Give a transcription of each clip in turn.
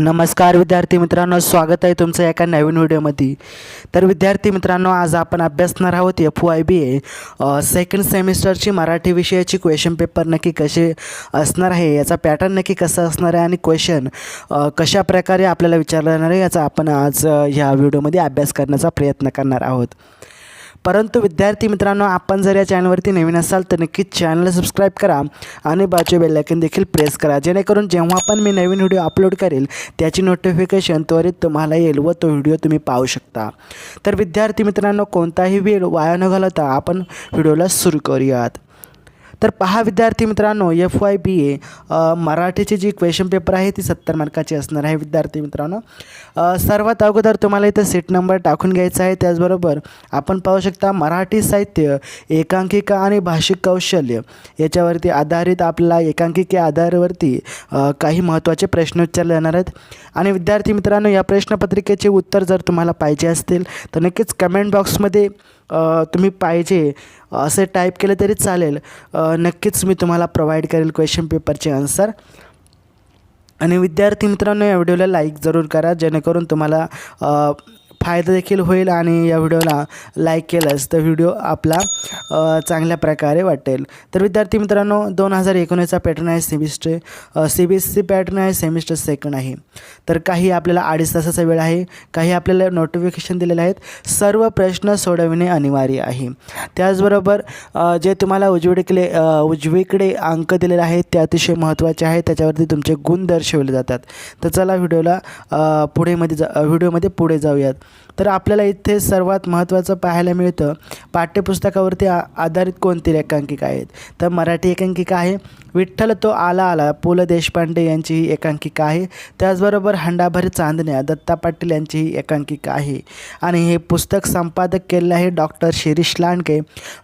नमस्कार विद्यार्थी मित्रांनो स्वागत आहे तुमचं एका नवीन व्हिडिओमध्ये. तर विद्यार्थी मित्रांनो आज आपण अभ्यासणार आहोत F Y B A second सेमिस्टरची Marathi विषयाची क्वेश्चन पेपर नक्की कसे असणार आहे याचा पॅटर्न नक्की कसा असणार आहे आणि क्वेश्चन कशा प्रकारे आपल्याला विचारलं जाणार आहे याचा आपण आज ह्या व्हिडिओमध्ये अभ्यास करण्याचा प्रयत्न करणार आहोत. परंतु विद्यार्थी मित्रांनो आपण जर या चॅनलवरती नवीन असाल तर नक्कीच चॅनलला सबस्क्राईब करा आणि बाजू बेलायकन देखील प्रेस करा. जेणेकरून जेव्हा पण मी नवीन व्हिडिओ अपलोड करेल त्याची नोटिफिकेशन त्वरित तुम्हाला येईल व तो व्हिडिओ तुम्ही पाहू शकता. तर विद्यार्थी मित्रांनो कोणताही वेळ वाया न घालवता आपण व्हिडिओला सुरू करूयात. तर पहा विद्यार्थी मित्रांनो एफ वाय बी ए मराठीची जी क्वेश्चन पेपर आहे ती सत्तर मार्काची असणार आहे विद्यार्थी मित्रांनो. सर्वात अगोदर तुम्हाला इथं सीट नंबर टाकून घ्यायचा आहे. त्याचबरोबर आपण पाहू शकता मराठी साहित्य एकांकिका आणि भाषिक कौशल्य याच्यावरती आधारित आपल्याला एकांकिके आधारावरती काही महत्त्वाचे प्रश्न विचारले जाणार आहेत. आणि विद्यार्थी मित्रांनो या प्रश्नपत्रिकेचे उत्तर जर तुम्हाला पाहिजे असतील तर नक्कीच कमेंट बॉक्समध्ये तुम्ही पाहिजे असे टाईप केले तरी चालेल. नक्कीच मी तुम्हाला प्रोव्हाइड करेल क्वेश्चन पेपरचे आन्सर आणि विद्यार्थी मित्रांनो या व्हिडिओला लाईक जरूर करा जेणेकरून तुम्हाला फायदा देखील होईल आणि या व्हिडिओला लाईक केलंस तर व्हिडिओ आपला चांगल्या प्रकारे वाटेल. तर विद्यार्थी मित्रांनो दोन हजार एकोणीसचा पॅटर्न आहे semester C B S C pattern आहे सेमिस्टर सेकंड आहे. तर काही आपल्याला अडीच तासाचा वेळ आहे काही आपल्याला नोटिफिकेशन दिलेले आहेत सर्व प्रश्न सोडविणे अनिवार्य आहे. त्याचबरोबर जे तुम्हाला उजवीकडे उजवीकडे अंक दिलेले आहेत ते अतिशय महत्त्वाचे आहेत त्याच्यावरती तुमचे गुण दर्शवले जातात. तर चला व्हिडिओला पुढेमध्ये जा व्हिडिओमध्ये पुढे जाऊयात. तर आपल्याला इथे सर्वात महत्त्वाचं पाहायला मिळतं पाठ्यपुस्तकावरती आ आधारित कोणती एकांकिका आहेत? तर मराठी एकांकिका आहे. विठ्ठल तो आला आला पु ल देशपांडे यांची ही एकांकिका आहे. त्याचबरोबर हंडाभर चांदण्या दत्ता पाटील यांची ही एकांकिका आहे. आणि हे पुस्तक संपादक केलेलं आहे डॉक्टर शिरीष लांडके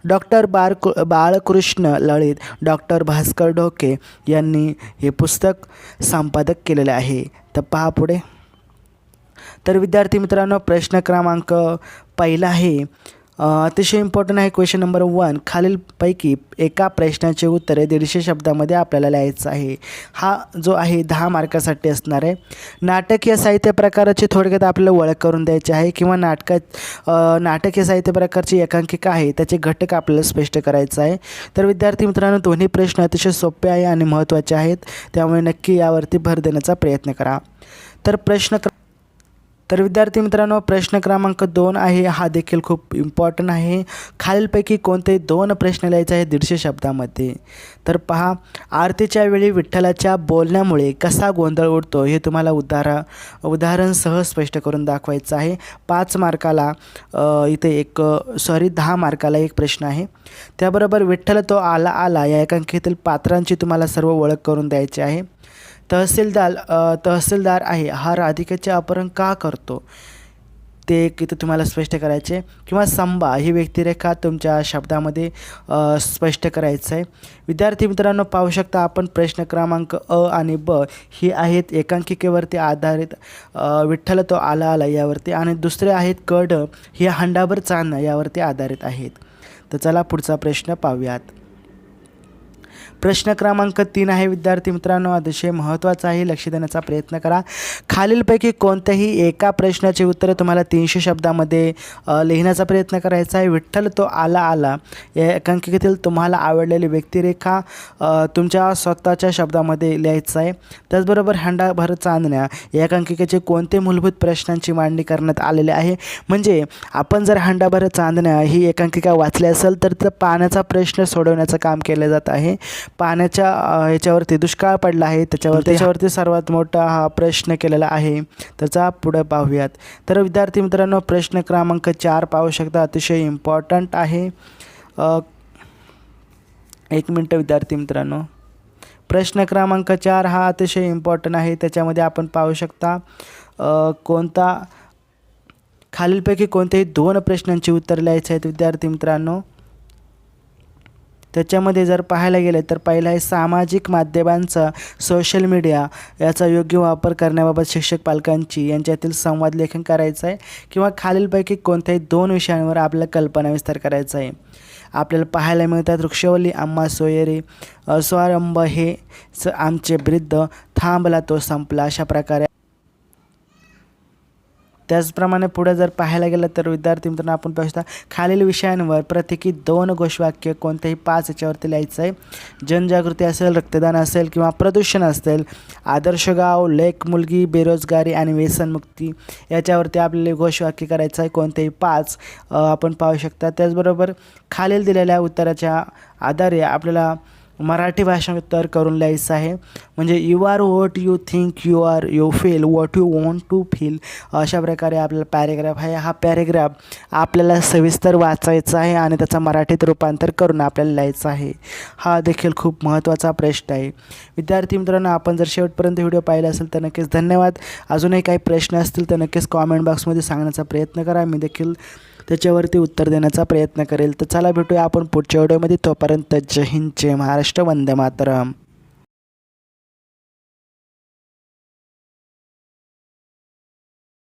डॉक्टर बाळकु बाळकृष्ण लळित डॉक्टर भास्कर ढोके यांनी हे पुस्तक संपादक केलेले आहे. तर पहा पुढे. तर विद्यार्थी मित्रांनो प्रश्न क्रमांक पहिला आहे. अतिशय इम्पॉर्टंट आहे क्वेश्चन नंबर वन खालीलपैकी एका प्रश्नाचे उत्तर दीडशे शब्दामध्ये आपल्याला लिहायचं आहे. हा जो आहे दहा मार्कासाठी असणार आहे. नाटक या साहित्य प्रकाराची थोडक्यात आपल्याला ओळख करून द्यायची आहे किंवा नाटकात नाटक या साहित्य प्रकारची एकांकिका आहे त्याचे घटक आपल्याला स्पष्ट करायचं आहे. तर विद्यार्थी मित्रांनो दोन्ही प्रश्न अतिशय सोपे आहे आणि महत्त्वाचे आहेत. त्यामुळे नक्की यावरती भर देण्याचा प्रयत्न करा. तर प्रश्न क्र तर विद्यार्थी मित्रांनो प्रश्न क्रमांक दोन आहे. हा देखील खूप इम्पॉर्टंट आहे. खालीलपैकी कोणते दोन प्रश्न लिहायचे आहे दीडशे शब्दामध्ये? तर पहा आरतीच्या वेळी विठ्ठलाच्या बोलण्यामुळे कसा गोंधळ उडतो हे तुम्हाला उदाहरा उदाहरणसह स्पष्ट करून दाखवायचं आहे. पाच मार्काला इथे एक सॉरी दहा मार्काला एक प्रश्न आहे. त्याबरोबर विठ्ठल तो आला आला या एकांकेतील पात्रांची तुम्हाला सर्व ओळख करून द्यायची आहे. तहसीलदार तहसीलदार आहे. हा राधिकेचे अपहरण का करतो? ते एक इथं तुम्हाला स्पष्ट करायचे? किंवा संबा ही व्यक्तिरेखा तुमच्या शब्दामध्ये स्पष्ट करायचं आहे विद्यार्थी मित्रांनो पाहू शकता आपण प्रश्न क्रमांक अ आणि ब ही आहेत एकांकिकेवरती आधारित. विठ्ठल तो आला आला यावरती. आणि दुसरे आहेत कड ही हंडाभर चांदणं यावरती आधारित आहेत. तर चला पुढचा प्रश्न पाहूयात. प्रश्न क्रमांक तीन आहे विद्यार्थी मित्रांनो. अतिशय महत्त्वाचा आहे लक्ष देण्याचा प्रयत्न करा. खालीलपैकी कोणत्याही एका प्रश्नाचे उत्तर तुम्हाला तीनशे शब्दामध्ये लिहिण्याचा प्रयत्न करायचा आहे. विठ्ठल तो आला आला. या एकांकिकेतील तुम्हाला आवडलेली व्यक्तिरेखा तुमच्या स्वतःच्या शब्दामध्ये लिहायचं आहे. त्याचबरोबर हंडाभर चांदण्या या एकांकिकेचे कोणते मूलभूत प्रश्नांची मांडणी करण्यात आलेली आहे? म्हणजे आपण जर हंडाभर चांदण्या ही एकांकिका वाचली असेल तर त्या पाण्याचा प्रश्न सोडवण्याचं काम केलं जात आहे. पाण्याच्या अ, याच्यावरती दुष्काळ पडला आहे. त्याच्यावर त्याच्यावरती सर्वात मोठा हा प्रश्न केलेला आहे. त्याचा पुढे पाहूयात. तर विद्यार्थी मित्रांनो प्रश्न क्रमांक चार पाहू शकता. अतिशय इम्पॉर्टंट आहे. एक मिनटं विद्यार्थी मित्रांनो. प्रश्न क्रमांक चार हा अतिशय इम्पॉर्टंट आहे. त्याच्यामध्ये आपण पाहू शकता कोणता खालीलपैकी कोणत्याही दोन प्रश्नांची उत्तर लिहायचे आहेत विद्यार्थी मित्रांनो. त्याच्यामध्ये जर पाहायला गेलं तर पहिला आहे सामाजिक माध्यमांचा सोशल मीडिया याचा योग्य वापर करण्याबाबत शिक्षक पालकांची यांच्यातील संवाद लेखन करायचं आहे किंवा खालीलपैकी कोणत्याही दोन विषयांवर आपल्याला कल्पना विस्तार करायचा आहे. आपल्याला पाहायला मिळतात वृक्षवल्ली आम्हा सोयरे स्वारंभ हे स आमचे वृद्ध थांबला तो संपला. अशा प्रकारे त्याचप्रमाणे पुढे जर पाहायला गेलं तर विद्यार्थी मित्रांनो आपण पाहू शकता खालील विषयांवर प्रत्येकी दोन घोषवाक्य कोणत्याही पाच याच्यावरती लिहायचं आहे जनजागृती असेल रक्तदान असेल किंवा प्रदूषण असेल आदर्श गाव लेख मुलगी बेरोजगारी आणि व्यसनमुक्ती याच्यावरती आपल्याला घोषवाक्य करायचं आहे कोणतेही पाच आपण पाहू शकता त्याचबरोबर खालील दिलेल्या उत्तराच्या आधारे आपल्याला मराठी भाषा तर करून लिहायचं आहे. म्हणजे you are what you think you are you feel what you want to feel अशा प्रकारे आपल्याला पॅरेग्राफ आहे. हा पॅरेग्राफ आपल्याला सविस्तर वाचायचा आहे आणि त्याचा मराठीत रूपांतर करून आपल्याला लिहायचं आहे. हा देखील खूप महत्त्वाचा प्रश्न आहे. विद्यार्थी मित्रांनो आपण जर शेवटपर्यंत व्हिडिओ पाहिला असेल तर नक्कीच धन्यवाद. अजूनही काही प्रश्न असतील तर नक्कीच कॉमेंट बॉक्समध्ये सांगण्याचा प्रयत्न करा. मी देखील त्याच्यावरती उत्तर देण्याचा प्रयत्न करेल. तर चला भेटूया आपण पुढच्या व्हिडिओमध्ये. तोपर्यंत जय हिंद जय महाराष्ट्र वंदे मातरम.